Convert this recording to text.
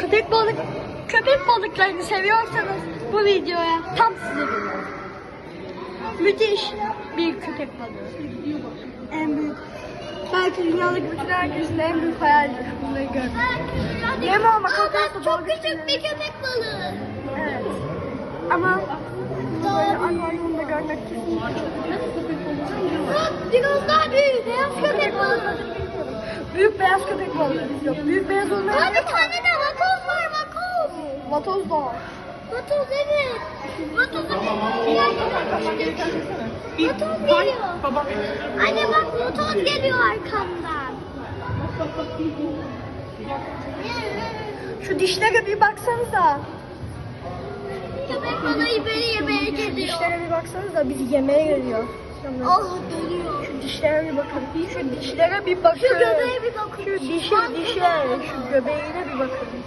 Köpek balık köpek balıklarını seviyorsanız bu videoya tam size göre. Müthiş bir köpek balığı. En büyük. Belki dünyadaki bütün herkesin en büyük hayalidir bunları görmek. Yem olmak Aa, bak çok küçük bir köpek balığı. Evet. Ama böyle akvaryumda görmek kesinlikle biraz daha büyük beyaz köpek balığı. Büyük beyaz köpek balığı biz yok. Büyük beyaz olmayan Aa, bir tane de vatoz. vatoz da. Vatoz evet. Vatoz'u Vatoz geliyor. Baba. Anne bak vatoz geliyor arkamdan. Şu dişlere bir baksanıza. Köpek balığı beni yemeye geliyor. Dişlere bir baksanıza bizi yemeye geliyor. Ah geliyor. Şu dişlere bir bakın. Şu dişlere bir bakın. Şu göbeğe bir bakın. Şu dişe dişe. Şu göbeğine bir bakın.